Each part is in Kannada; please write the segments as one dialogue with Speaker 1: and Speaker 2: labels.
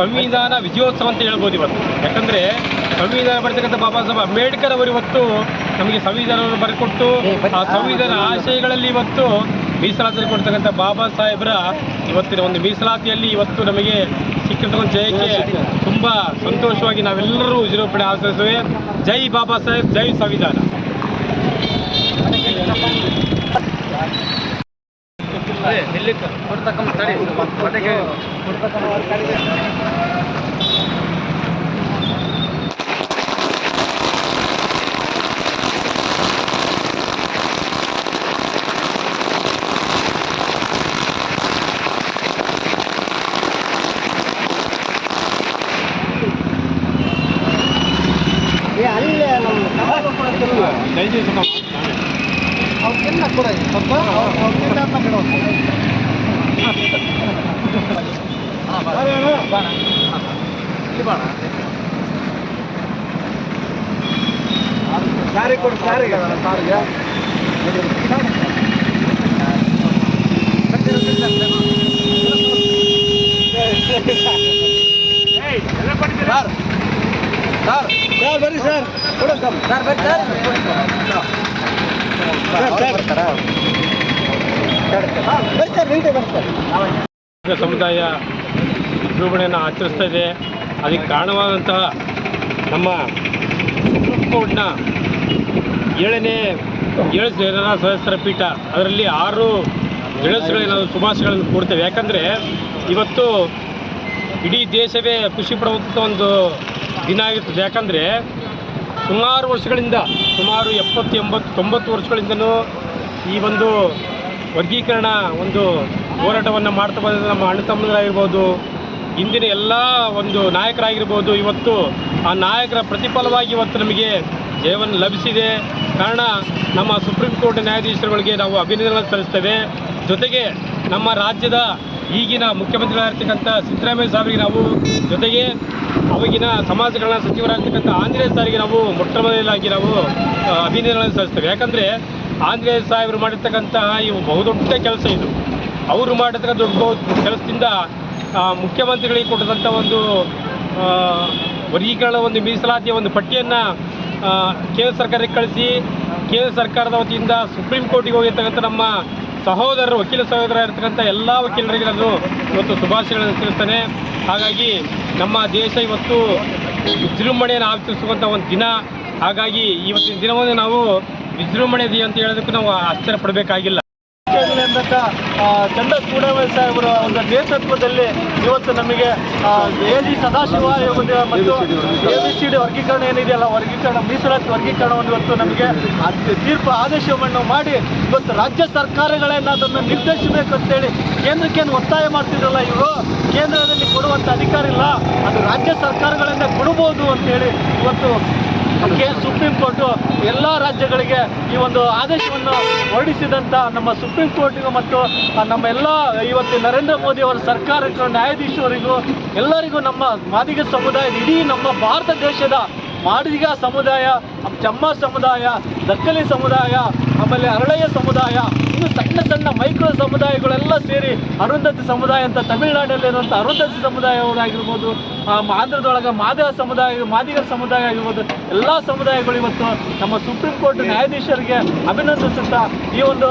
Speaker 1: ಸಂವಿಧಾನ ವಿಜಯೋತ್ಸವ ಅಂತ ಹೇಳ್ಬೋದು ಇವತ್ತು. ಯಾಕಂದರೆ ಸಂವಿಧಾನ ಬರ್ತಕ್ಕಂಥ ಬಾಬಾ ಸಾಹೇಬ್ ಅಂಬೇಡ್ಕರ್ ಅವರು ಇವತ್ತು ನಮಗೆ ಸಂವಿಧಾನವನ್ನು ಬರೆಕೊಟ್ಟು ಆ ಸಂವಿಧಾನ ಆಶಯಗಳಲ್ಲಿ ಇವತ್ತು ಮೀಸಲಾತಿ ಕೊಡ್ತಕ್ಕಂಥ ಬಾಬಾ ಸಾಹೇಬರ ಇವತ್ತಿನ ಒಂದು ಮೀಸಲಾತಿಯಲ್ಲಿ ಇವತ್ತು ನಮಗೆ ಸಿಕ್ಕಿರ್ತಕ್ಕಂಥ ಜಯಕ್ಕೆ ತುಂಬ ಸಂತೋಷವಾಗಿ ನಾವೆಲ್ಲರೂ ವಿಜೃಂಭಣೆ ಆಚರಿಸುವೆ ಜೈ ಬಾಬಾ ಸಾಹೇಬ್ ಜೈ ಸಂವಿಧಾನ.
Speaker 2: ಅಲ್ಲೇ ಸಾರಿ ಕೊಡು ಸಾರಿ ಸಾರಿಗೆ ಸರ್ ಸರ್ ಸರ್ ಬರ್ರಿ ಸರ್ ಕೊಡು ಸರ್ ಬರ್ರಿ ಸರ್ ಸರ್ ಸರ್ ಬರ್ರಿ ಸರ್ ನಿಂತೆ ಬರ್ರಿ ಸರ್
Speaker 1: ಈಗ ಸಮುದಾಯ ವಿಜೃಂಭಣೆಯನ್ನು ಆಚರಿಸ್ತಾ ಇದೆ. ಅದಕ್ಕೆ ಕಾರಣವಾದಂತಹ ನಮ್ಮ ಸುಪ್ರೀಂ ಕೋರ್ಟ್ನ ಏಳನೇ ಏಳು ಜನರ ಸದಸ್ಯರ ಪೀಠ, ಅದರಲ್ಲಿ ಆರು ನಾವು ಶುಭಾಶಯಗಳನ್ನು ಕೊಡ್ತೇವೆ ಯಾಕಂದರೆ ಇವತ್ತು ಇಡೀ ದೇಶವೇ ಖುಷಿ ಪಡುವಂಥ ಒಂದು ದಿನ ಆಗಿರ್ತದೆ. ಯಾಕಂದರೆ ಸುಮಾರು ವರ್ಷಗಳಿಂದ, ಸುಮಾರು ಎಪ್ಪತ್ತು ಎಂಬತ್ತು, ತೊಂಬತ್ತು ವರ್ಷಗಳಿಂದನೂ ಈ ಒಂದು ವರ್ಗೀಕರಣ, ಒಂದು ಹೋರಾಟವನ್ನು ಮಾಡ್ತಾ ಬಂದ ನಮ್ಮ ಅಣ್ಣ ತಮ್ಮಂದಿರಾಗಿರ್ಬೋದು ಇಂದಿನ ಎಲ್ಲ ಒಂದು ನಾಯಕರಾಗಿರ್ಬೋದು, ಇವತ್ತು ಆ ನಾಯಕರ ಪ್ರತಿಫಲವಾಗಿ ಇವತ್ತು ನಮಗೆ ಜೀವನ ಲಭಿಸಿದೆ. ಕಾರಣ ನಮ್ಮ ಸುಪ್ರೀಂ ಕೋರ್ಟ್ ನ್ಯಾಯಾಧೀಶರುಗಳಿಗೆ ನಾವು ಅಭಿನಂದನೆ ಸಲ್ಲಿಸ್ತೇವೆ. ಜೊತೆಗೆ ನಮ್ಮ ರಾಜ್ಯದ ಈಗಿನ ಮುಖ್ಯಮಂತ್ರಿಗಳಾಗಿರ್ತಕ್ಕಂಥ ಸಿದ್ದರಾಮಯ್ಯ ಸಾಹೇಬರಿಗೆ ನಾವು ಜೊತೆಗೆ ಅವಾಗಿನ ಸಮಾಜ ಕಲ್ಯಾಣ ಸಚಿವರಾಗಿರ್ತಕ್ಕಂಥ ಆಂಜನೇಯ ಸಾರಿಗೆ ನಾವು ಮೊಟ್ಟ ಮೊದಲಾಗಿ ನಾವು ಅಭಿನಂದನೆ ಸಲ್ಲಿಸ್ತೇವೆ. ಯಾಕಂದರೆ ಆಂಜನೇಯ ಸಾಹೇಬರು ಮಾಡಿರ್ತಕ್ಕಂತಹ ಇವು ಬಹುದೊಡ್ಡ ಕೆಲಸ ಇದು. ಅವರು ಮಾಡಿರ್ತಕ್ಕಂಥ ದೊಡ್ಡ ಕೆಲಸದಿಂದ ಮುಖ್ಯಮಂತ್ರಿಗಳಿಗೆ ಕೊಟ್ಟಂಥ ಒಂದು ವರ್ಗೀಕರಣ ಒಂದು ಮೀಸಲಾತಿಯ ಒಂದು ಪಟ್ಟಿಯನ್ನು ಕೇಂದ್ರ ಸರ್ಕಾರಕ್ಕೆ ಕಳಿಸಿ, ಕೇಂದ್ರ ಸರ್ಕಾರದ ವತಿಯಿಂದ ಸುಪ್ರೀಂ ಕೋರ್ಟಿಗೆ ಹೋಗಿರ್ತಕ್ಕಂಥ ನಮ್ಮ ಸಹೋದರರು, ವಕೀಲ ಸಹೋದರ ಇರ್ತಕ್ಕಂಥ ಎಲ್ಲ ವಕೀಲರಿಗೆ ನಾನು ಇವತ್ತು ಶುಭಾಶಯಗಳನ್ನು ತಿಳಿಸ್ತೇನೆ. ಹಾಗಾಗಿ ನಮ್ಮ ದೇಶ ಇವತ್ತು ವಿಜೃಂಭಣೆಯನ್ನು ಆಚರಿಸುವಂಥ ಒಂದು ದಿನ. ಹಾಗಾಗಿ ಇವತ್ತಿನ ದಿನವನ್ನು ನಾವು ವಿಜೃಂಭಣೆ ಅಂತ ಹೇಳೋದಕ್ಕೂ ನಾವು ಆಶ್ಚರ್ಯ ಪಡಬೇಕಾಗಿಲ್ಲ
Speaker 2: ಅಂದಂಥ ಚಂದ ಚೂಡಾವಳಿ ಸಾಹೇಬರ ಒಂದು ನೇತೃತ್ವದಲ್ಲಿ ಇವತ್ತು ನಮಗೆ ಎ ಜಿ ಸದಾಶಿವ ಮತ್ತು ಎ ಬಿ ಸಿ ಡಿ ವರ್ಗೀಕರಣ ಏನಿದೆಯಲ್ಲ ವರ್ಗೀಕರಣ, ಮೀಸಲಾತಿ ವರ್ಗೀಕರಣವನ್ನು ಇವತ್ತು ನಮಗೆ ತೀರ್ಪು ಆದೇಶವನ್ನು ಮಾಡಿ ಇವತ್ತು ರಾಜ್ಯ ಸರ್ಕಾರಗಳೇನು ಅದನ್ನು ನಿರ್ದೇಶಿಸಬೇಕು ಅಂತೇಳಿ ಕೇಂದ್ರಕ್ಕೇನು ಒತ್ತಾಯ ಮಾಡ್ತಿದ್ರಲ್ಲ ಇವರು, ಕೇಂದ್ರದಲ್ಲಿ ಕೊಡುವಂಥ ಅಧಿಕಾರ ಇಲ್ಲ ಅದು ರಾಜ್ಯ ಸರ್ಕಾರಗಳಿಂದ ಕೊಡ್ಬೋದು ಅಂತೇಳಿ ಇವತ್ತು ಕೆ ಸುಪ್ರೀಂ ಕೋರ್ಟು ಎಲ್ಲ ರಾಜ್ಯಗಳಿಗೆ ಈ ಒಂದು ಆದೇಶವನ್ನು ಹೊರಡಿಸಿದಂಥ ನಮ್ಮ ಸುಪ್ರೀಂ ಕೋರ್ಟಿಗೂ ಮತ್ತು ನಮ್ಮ ಎಲ್ಲ ಇವತ್ತು ನರೇಂದ್ರ ಮೋದಿ ಅವರ ಸರ್ಕಾರಕ್ಕೂ, ನ್ಯಾಯಾಧೀಶರಿಗೂ, ಎಲ್ಲರಿಗೂ ನಮ್ಮ ಮಾದಿಗ ಸಮುದಾಯದ ಇಡೀ ನಮ್ಮ ಭಾರತ ದೇಶದ ಮಾದಿಗ ಸಮುದಾಯ ಚಮ್ಮ ಸಮುದಾಯ, ದಕ್ಕಲಿ ಸಮುದಾಯ, ಆಮೇಲೆ ಅರಳಯ್ಯ ಸಮುದಾಯ, ಇನ್ನು ಸಣ್ಣ ಸಣ್ಣ ಮೈಕ್ರೋ ಸಮುದಾಯಗಳೆಲ್ಲ ಸೇರಿ ಅರುಂಧತಿ ಸಮುದಾಯ ಅಂತ ತಮಿಳುನಾಡಲ್ಲಿರುವಂಥ ಅರುಂಧತಿ ಸಮುದಾಯವರಾಗಿರ್ಬೋದು ಆಂಧ್ರದೊಳಗೆ ಮಾದಿಗ ಸಮುದಾಯ ಮಾದಿಗರ ಸಮುದಾಯ ಆಗಿರ್ಬೋದು, ಎಲ್ಲ ಸಮುದಾಯಗಳು ಇವತ್ತು ನಮ್ಮ ಸುಪ್ರೀಂ ಕೋರ್ಟ್ ನ್ಯಾಯಾಧೀಶರಿಗೆ ಅಭಿನಂದಿಸುತ್ತಾ ಈ ಒಂದು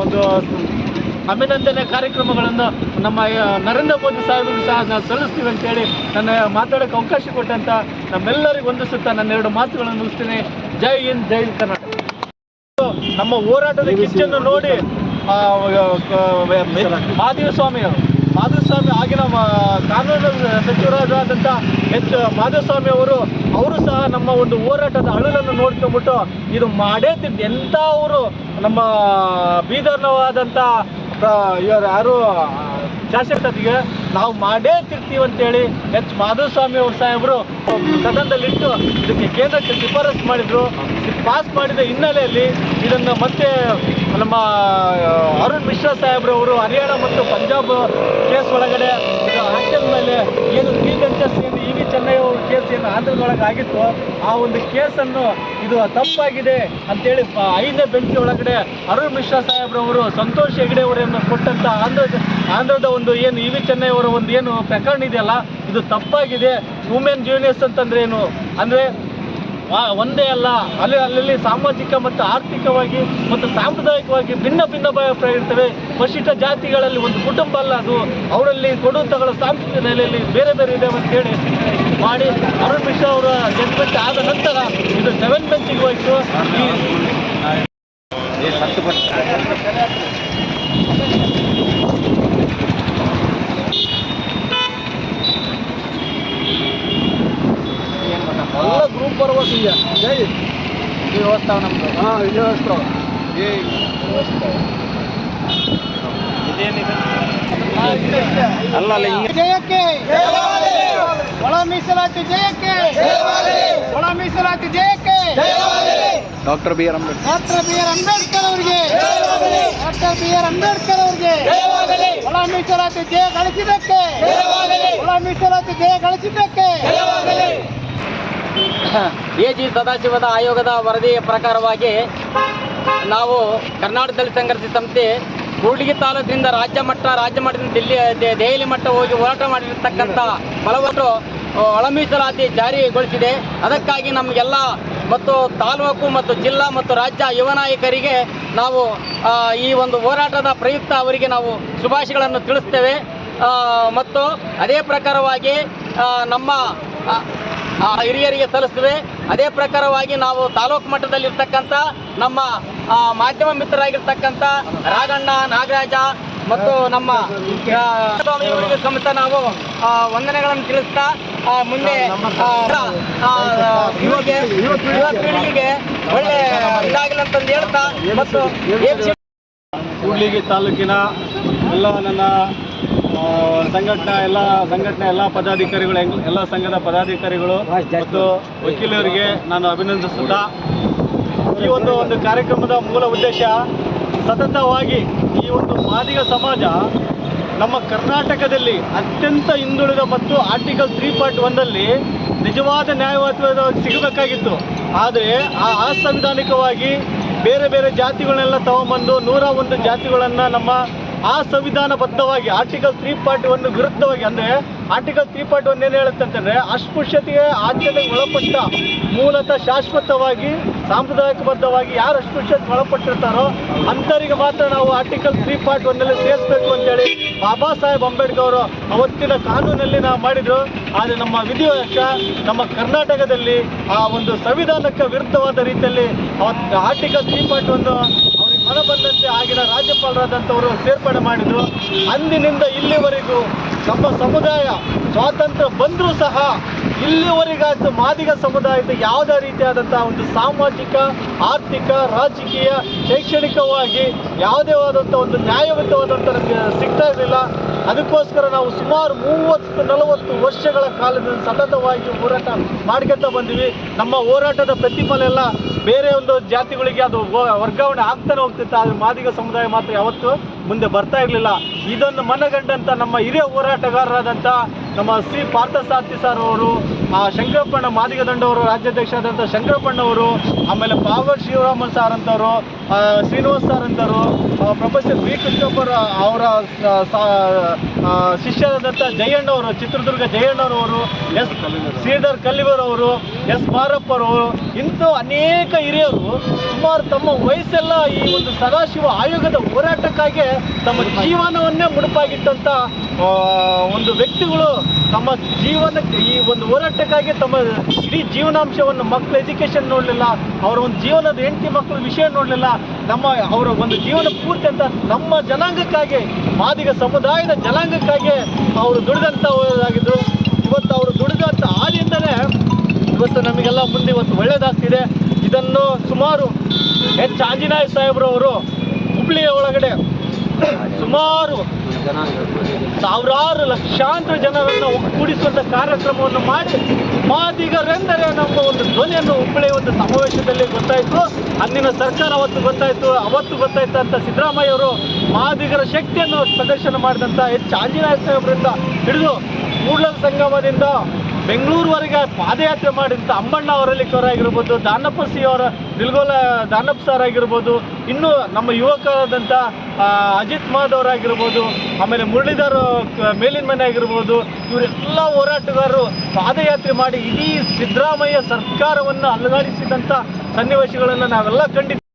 Speaker 2: ಒಂದು ಅಭಿನಂದನೆ ಕಾರ್ಯಕ್ರಮಗಳನ್ನು ನಮ್ಮ ನರೇಂದ್ರ ಮೋದಿ ಸಾಹೇಬರು ಸಹ ನಾವು ಸಲ್ಲಿಸ್ತೀವಿ ಅಂತೇಳಿ ನನ್ನ ಮಾತಾಡೋಕೆ ಅವಕಾಶ ಕೊಟ್ಟಂತ ನಮ್ಮೆಲ್ಲರಿಗೂ ವಂದಿಸುತ್ತಾ ನನ್ನ ಎರಡು ಮಾತುಗಳನ್ನು ಮುಗಿಸ್ತೀನಿ. ಜೈ ಹಿಂದ್ ಜೈ ಕರ್ನಾಟಕ. ನಮ್ಮ ಹೋರಾಟದ ಕಿಚ್ಚನ್ನು ನೋಡಿ ಮಾಧವ ಸ್ವಾಮಿ ಮಾಧವಸ್ವಾಮಿ ಅವರು. ಮಾಧವಸ್ವಾಮಿ ಆಗಿನ ಕಾನೂನು ಸಚಿವರಾದಂಥ ಎಚ್ ಮಾಧವಸ್ವಾಮಿ ಅವರು ಅವರು ಸಹ ನಮ್ಮ ಒಂದು ಹೋರಾಟದ ಅಳಲನ್ನು ನೋಡ್ಕೊಂಬಿಟ್ಟು ಇದು ಮಾಡೇ ತಿದ್ದು ಎಂಥ ಅವರು ನಮ್ಮ ಬೀದರ್ನವಾದಂಥ ಇವರು ಯಾರು ಶಾಸಕರಿಗೆ ನಾವು ಮಾಡೇ ತಿರ್ತೀವಿ ಅಂತೇಳಿ ಎಚ್. ಮಾಧುಸ್ವಾಮಿ ಅವ್ರ ಸಾಹೇಬರು ಸದನದಲ್ಲಿಟ್ಟು ಇದಕ್ಕೆ ಕೇಂದ್ರಕ್ಕೆ ಶಿಫಾರಸು ಮಾಡಿದ್ರು. ಪಾಸ್ ಮಾಡಿದ ಹಿನ್ನೆಲೆಯಲ್ಲಿ ಇದನ್ನು ಮತ್ತೆ ನಮ್ಮ ಅರುಣ್ ಮಿಶ್ರಾ ಸಾಹೇಬ್ರವರು ಹರಿಯಾಣ ಮತ್ತು ಪಂಜಾಬ್ ಕೇಸ್ ಒಳಗಡೆ ಆಕ್ಷನ್ ಮೇಲೆ ಏನು ಕೇಸ್ ಏನು ಆಂಧ್ರದೊಳಗೆ ಆಗಿತ್ತು ಆ ಒಂದು ಕೇಸನ್ನು ಇದು ತಪ್ಪಾಗಿದೆ ಅಂತೇಳಿ ಐದನೇ ಬೆಂಚ್ ಒಳಗಡೆ ಅರುಣ್ ಮಿಶ್ರಾ ಸಾಹೇಬ್ರವರು ಸಂತೋಷ್ ಹೆಗಡೆ ಅವರನ್ನು ಕೊಟ್ಟಂತ ಆಂಧ್ರ ಆಂಧ್ರದ ಒಂದು ಏನು ಇ ವಿ ಚೆನ್ನೈ ಅವರ ಒಂದು ಏನು ಪ್ರಕರಣ ಇದೆಯಲ್ಲ, ಇದು ತಪ್ಪಾಗಿದೆ. ವುಮೆನ್ ಜೂನಿಯರ್ಸ್ ಅಂತಂದ್ರೆ ಏನು? ಅಂದರೆ ಒಂದೇ ಅಲ್ಲ, ಅಲ್ಲಿ ಅಲ್ಲಲ್ಲಿ ಸಾಮಾಜಿಕ ಮತ್ತು ಆರ್ಥಿಕವಾಗಿ ಮತ್ತು ಸಾಂಪ್ರದಾಯಿಕವಾಗಿ ಭಿನ್ನ ಭಿನ್ನ ಅಭಿಪ್ರಾಯ ಇರ್ತವೆ. ಪಶಿಷ್ಟ ಜಾತಿಗಳಲ್ಲಿ ಒಂದು ಕುಟುಂಬ ಅಲ್ಲ ಅದು. ಅವರಲ್ಲಿ ಕೊಡು ತಗೊಳ್ಳೋ ಸಾಂಸ್ಕೃತಿಕ ನೆಲೆಯಲ್ಲಿ ಬೇರೆ ಬೇರೆ ಇದೆ ಅಂತ ಹೇಳಿ ಮಾಡಿ ಅರುಣ್ ಮಿಶ್ರಾ ಅವರ ಜಡ್ಮೆಂಟ್ ಆದ ನಂತರ ಇದು ಸೆವೆನ್ ಬೆಂಚಿಗೆ ಹೋಯಿತು ಈ ಎಲ್ಲ ಗ್ರೂಪ್ ಬರ್ಬೇಕು ಈಗ ಜೈ ವ್ಯವಸ್ಥೆ ನಮ್ದು. ಹಾಂ ಇದು ವ್ಯವಸ್ಥೆ
Speaker 1: ಅಲ್ಲ
Speaker 3: ಜಯಕ್ಕೆ. ಒಳ ಮೀಸಲಾತಿ ಜಯಕ್ಕೆ. ಒಳ ಮೀಸಲಾತಿ ಜಯಕ್ಕೆ.
Speaker 2: Doctor B R Ambedkar.
Speaker 3: Doctor B R Ambedkar ಅವರಿಗೆ. ಡಾಕ್ಟರ್ ಬಿ ಆರ್ ಅಂಬೇಡ್ಕರ್ ಅವರಿಗೆ. ಒಳ ಮೀಸಲಾತಿ ಜಯ ಗಳಿಸಿದ್ದಕ್ಕೆ. ಒಳ ಮೀಸಲಾತಿ ಜಯ ಗಳಿಸಿದ್ದಕ್ಕೆ.
Speaker 4: ಎ ಜಿ ಸದಾಶಿವದ ಆಯೋಗದ ವರದಿಯ ಪ್ರಕಾರವಾಗಿ ನಾವು ಕರ್ನಾಟಕದಲ್ಲಿ ಸಂಘರ್ಷ ಸಂಸ್ಥೆ ಕೂಡ್ಲಿಗಿ ತಾಲೂಕಿನಿಂದ ರಾಜ್ಯ ಮಟ್ಟ, ರಾಜ್ಯ ಮಟ್ಟದಿಂದ ದಿಲ್ಲಿ ದೆಹಲಿ ಮಟ್ಟ ಹೋಗಿ ಹೋರಾಟ ಮಾಡಿರ್ತಕ್ಕಂಥ ಫಲವತ್ತು ಅಳಮೀಸಲಾತಿ ಜಾರಿಗೊಳಿಸಿದೆ. ಅದಕ್ಕಾಗಿ ನಮಗೆಲ್ಲ ಮತ್ತು ತಾಲೂಕು ಮತ್ತು ಜಿಲ್ಲಾ ಮತ್ತು ರಾಜ್ಯ ಯುವ ನಾಯಕರಿಗೆ ನಾವು ಈ ಒಂದು ಹೋರಾಟದ ಪ್ರಯುಕ್ತ ಅವರಿಗೆ ನಾವು ಶುಭಾಶಯಗಳನ್ನು ತಿಳಿಸ್ತೇವೆ. ಮತ್ತು ಅದೇ ಪ್ರಕಾರವಾಗಿ ನಮ್ಮ ಹಿರಿಯರಿಗೆ ಸಲ್ಲಿಸ್ತೇವೆ. ಅದೇ ಪ್ರಕಾರವಾಗಿ ನಾವು ತಾಲೂಕು ಮಟ್ಟದಲ್ಲಿರ್ತಕ್ಕಂಥ ನಮ್ಮ ಮಾಧ್ಯಮ ಮಿತ್ರರಾಗಿರ್ತಕ್ಕಂಥ ರಾಗಣ್ಣ, ನಾಗರಾಜ ಮತ್ತು ನಮ್ಮ ಸ್ವಾಮಿಯವರಿಗೆ ಸಮೇತ ನಾವು ವಂದನೆಗಳನ್ನು ತಿಳಿಸ್ತಾ ಮುಂದೆ ಯುವ ಪೀಳಿಗೆಗೆ ಒಳ್ಳೆ ಇದಾಗಿಲ್ಲ ಅಂತಂದು ಹೇಳ್ತಾ ಮತ್ತು
Speaker 2: ಕೂಡ್ಲಿಗಿ ತಾಲೂಕಿನ ಎಲ್ಲ ನನ್ನ ಸಂಘಟನಾ ಎಲ್ಲ, ಸಂಘಟನೆ ಎಲ್ಲ ಪದಾಧಿಕಾರಿಗಳು ಎಲ್ಲ ಸಂಘದ ಪದಾಧಿಕಾರಿಗಳು ಮತ್ತು ವಕೀಲರಿಗೆ ನಾನು ಅಭಿನಂದಿಸುತ್ತಾ, ಈ ಒಂದು ಒಂದು ಕಾರ್ಯಕ್ರಮದ ಮೂಲ ಉದ್ದೇಶ ಸತತವಾಗಿ ಈ ಒಂದು ಮಾದಿಗ ಸಮಾಜ ನಮ್ಮ ಕರ್ನಾಟಕದಲ್ಲಿ ಅತ್ಯಂತ ಹಿಂದುಳಿದ ಮತ್ತು ಆರ್ಟಿಕಲ್ ತ್ರೀ ಪಾಯಿಂಟ್ ಒಂದಲ್ಲಿ ನಿಜವಾದ ನ್ಯಾಯವಾದ ಸಿಗಬೇಕಾಗಿತ್ತು. ಆದರೆ ಆ ಅಸಂವಿಧಾನಿಕವಾಗಿ ಬೇರೆ ಬೇರೆ ಜಾತಿಗಳನ್ನೆಲ್ಲ ತಗೊಂಬಂದು ನೂರ ಒಂದು ಜಾತಿಗಳನ್ನು ನಮ್ಮ ಆ ಸಂವಿಧಾನಬದ್ಧವಾಗಿ ಆರ್ಟಿಕಲ್ ತ್ರೀ ಪಾರ್ಟ್ ಒನ್ ವಿರುದ್ಧವಾಗಿ ಅಂದರೆ ಆರ್ಟಿಕಲ್ ತ್ರೀ ಪಾರ್ಟ್ ಒನ್ ಏನು ಹೇಳುತ್ತೆ ಅಂತಂದರೆ ಅಸ್ಪೃಶ್ಯತೆಗೆ ಆದ್ಯತೆ ಒಳಪಟ್ಟ ಮೂಲತಃ ಶಾಶ್ವತವಾಗಿ ಸಾಂಪ್ರದಾಯಿಕಬದ್ಧವಾಗಿ ಯಾರು ಅಸ್ಪೃಶ್ಯತೆ ಒಳಪಟ್ಟಿರ್ತಾರೋ ಅಂಥವರಿಗೆ ಮಾತ್ರ ನಾವು ಆರ್ಟಿಕಲ್ ತ್ರೀ ಪಾರ್ಟ್ ಒನ್ನಲ್ಲಿ ಅಂತ ಅಂತೇಳಿ ಬಾಬಾ ಸಾಹೇಬ್ ಅಂಬೇಡ್ಕರ್ ಅವರು ಅವತ್ತಿನ ಕಾನೂನಲ್ಲಿ ನಾವು ಮಾಡಿದ್ರು. ಆದರೆ ನಮ್ಮ ವಿಧಿವಶ ನಮ್ಮ ಕರ್ನಾಟಕದಲ್ಲಿ ಆ ಒಂದು ಸಂವಿಧಾನಕ್ಕೆ ವಿರುದ್ಧವಾದ ರೀತಿಯಲ್ಲಿ ಅವತ್ತು ಆರ್ಟಿಕಲ್ ತ್ರೀ ಪಾರ್ಟ್ ಒಂದು ಅವ್ರಿಗೆ ಮನ ಬಂದಂತೆ ಆಗಿನ ರಾಜ್ಯಪಾಲರಾದಂಥವರು ಸೇರ್ಪಡೆ ಮಾಡಿದ್ರು. ಅಂದಿನಿಂದ ಇಲ್ಲಿವರೆಗೂ ನಮ್ಮ ಸಮುದಾಯ ಸ್ವಾತಂತ್ರ್ಯ ಬಂದರೂ ಸಹ ಇಲ್ಲಿವರೆಗಾಯ್ತು ಮಾದಿಗ ಸಮುದಾಯದ ಯಾವುದೇ ರೀತಿಯಾದಂಥ ಒಂದು ಸಾಮಾಜಿಕ, ಆರ್ಥಿಕ, ರಾಜಕೀಯ, ಶೈಕ್ಷಣಿಕವಾಗಿ ಯಾವುದೇ ಆದಂಥ ಒಂದು ನ್ಯಾಯಯುತವಾದಂಥ ಸಿಗ್ತಾ ಇರಲಿಲ್ಲ. ಅದಕ್ಕೋಸ್ಕರ ನಾವು ಸುಮಾರು ಮೂವತ್ತು, ನಲವತ್ತು ವರ್ಷಗಳ ಕಾಲದಿಂದ ಸತತವಾಗಿ ಹೋರಾಟ ಮಾಡ್ಕೊತಾ ಬಂದಿವಿ. ನಮ್ಮ ಹೋರಾಟದ ಪ್ರತಿಫಲ ಎಲ್ಲ ಬೇರೆ ಒಂದು ಜಾತಿಗಳಿಗೆ ಅದು ವರ್ಗಾವಣೆ ಆಗ್ತಾನೆ ಹೋಗ್ತಿತ್ತು, ಆದರೆ ಮಾದಿಗ ಸಮುದಾಯ ಮಾತ್ರ ಯಾವತ್ತೂ ಮುಂದೆ ಬರ್ತಾ ಇರಲಿಲ್ಲ. ಇದನ್ನು ಮನಗಂಡಂಥ ನಮ್ಮ ಹಿರಿಯ ಹೋರಾಟಗಾರರಾದಂಥ ನಮ್ಮ ಸಿ ಪಾರ್ಥಸಾರ್ಥಿ ಸರ್ ಅವರು, ಆ ಶಂಕರಪ್ಪಣ್ಣ ಮಾದಿಗ ದಂಡವರು ರಾಜ್ಯಾಧ್ಯಕ್ಷರಾದಂಥ ಶಂಕರಪ್ಪಣ್ಣವರು ಆಮೇಲೆ ಪಾವರ್ ಶಿವರಾಮನ್ ಸರ್ ಅಂತವರು ಶ್ರೀನಿವಾಸ್ ಸರ್ ಅಂತವರು ಪ್ರೊಫೆಸರ್ ಬಿ ಕೃಷ್ಣಪ್ಪರ ಅವರ ಶಿಷ್ಯರಾದಂಥ ಜಯಣ್ಣವರು ಚಿತ್ರದುರ್ಗ ಜಯಣ್ಣರವರು ಎಸ್ ಶ್ರೀಧರ್ ಕಲ್ಲಿವರವರು ಎಸ್ ಮಾರಪ್ಪರವರು ಇಂಥ ಅನೇಕ ಹಿರಿಯರು ಸುಮಾರು ತಮ್ಮ ವಯಸ್ಸೆಲ್ಲ ಈ ಒಂದು ಸದಾಶಿವ ಆಯೋಗದ ಹೋರಾಟಕ್ಕಾಗಿ ತಮ್ಮ ಜೀವನವನ್ನೇ ಮುಡುಪಾಗಿಟ್ಟಂಥ ಒಂದು ವ್ಯಕ್ತಿಗಳು ತಮ್ಮ ಜೀವನಕ್ಕೆ ಈ ಒಂದು ಹೋರಾಟಕ್ಕಾಗಿ ತಮ್ಮ ಇಡೀ ಜೀವನಾಂಶವನ್ನು ಮಕ್ಕಳ ಎಜುಕೇಷನ್ ನೋಡಲಿಲ್ಲ, ಅವರ ಒಂದು ಜೀವನದ ಹೆಂಡತಿ ಮಕ್ಕಳ ವಿಷಯ ನೋಡಲಿಲ್ಲ, ನಮ್ಮ ಅವರ ಒಂದು ಜೀವನ ಪೂರ್ತಿ ಅಂತ ನಮ್ಮ ಜನಾಂಗಕ್ಕಾಗಿ, ಮಾದಿಗ ಸಮುದಾಯದ ಜನಾಂಗಕ್ಕಾಗಿ ಅವರು ದುಡಿದಂಥವರಾಗಿದ್ದರು ಇವತ್ತು ಅವರು ದುಡಿದಂಥ ಹಾದಿಯಿಂದಲೇ ಇವತ್ತು ನಮಗೆಲ್ಲ ಮುಂದೆ ಇವತ್ತು ಒಳ್ಳೆಯದಾಗ್ತಿದೆ ಇದನ್ನು ಸುಮಾರು ಎಚ್. ಆಂಜನೇಯ ಸಾಹೇಬ್ರವರು ಹುಬ್ಳಿಯ ಒಳಗಡೆ ಸುಮಾರು ಸಾವಿರಾರು ಲಕ್ಷಾಂತರ ಜನರನ್ನು ಒಗ್ಗೂಡಿಸುವಂಥ ಕಾರ್ಯಕ್ರಮವನ್ನು ಮಾಡಿ ಮಾದಿಗರೆಂದರೆ ನಮ್ಮ ಒಂದು ಧ್ವನಿಯನ್ನು ಹುಬ್ಬಳ್ಳಿ ಒಂದು ಸಮಾವೇಶದಲ್ಲಿ ಗೊತ್ತಾಯಿತು. ಅಂದಿನ ಸರ್ಕಾರ ಅವತ್ತು ಗೊತ್ತಾಯಿತು, ಅವತ್ತು ಗೊತ್ತಾಯ್ತು ಅಂತ ಸಿದ್ದರಾಮಯ್ಯ ಅವರು ಮಾದಿಗರ ಶಕ್ತಿಯನ್ನು ಪ್ರದರ್ಶನ ಮಾಡಿದಂಥ ಎಚ್ ಆಂಜನೇಯ ಸಾಹೇಬರಿಂದ ಹಿಡಿದು ಕೂಡಲ ಸಂಗಮದಿಂದ ಬೆಂಗಳೂರುವರೆಗೆ ಪಾದಯಾತ್ರೆ ಮಾಡಿದಂಥ ಅಂಬಣ್ಣ ಅವರಲ್ಲಿಕವರಾಗಿರ್ಬೋದು ದಾನಪ್ಪ ಸಿ ಅವರ ದಿಲ್ಗೋಲ ದಾನಪ್ಪ ಸರ್ ಆಗಿರ್ಬೋದು, ಇನ್ನು ನಮ್ಮ ಯುವಕರಾದಂಥ ಅಜಿತ್ ಮಾದ್ ಅವರಾಗಿರ್ಬೋದು, ಆಮೇಲೆ ಮುರಳೀಧರ್ ಮೇಲಿನ ಮನೆ ಆಗಿರ್ಬೋದು, ಇವರೆಲ್ಲ ಹೋರಾಟಗಾರರು ಪಾದಯಾತ್ರೆ ಮಾಡಿ ಇಡೀ ಸಿದ್ದರಾಮಯ್ಯ ಸರ್ಕಾರವನ್ನು ಅಲುಗಾಡಿಸಿದಂಥ ಸನ್ನಿವೇಶಗಳನ್ನು ನಾವೆಲ್ಲ ಕಂಡಿದ್ದೀವಿ